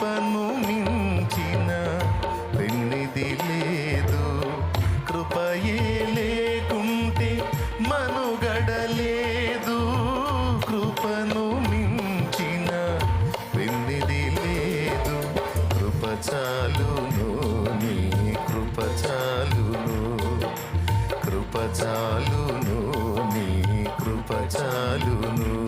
కృపను మించిన రెండిది లేదు. కృపయే లేకుంటే మనుగడలేదు. కృపను మించిన రెండిది లేదు. కృప చాలును నీ కృప చాలును. కృప చాలును నీ కృప చాలును.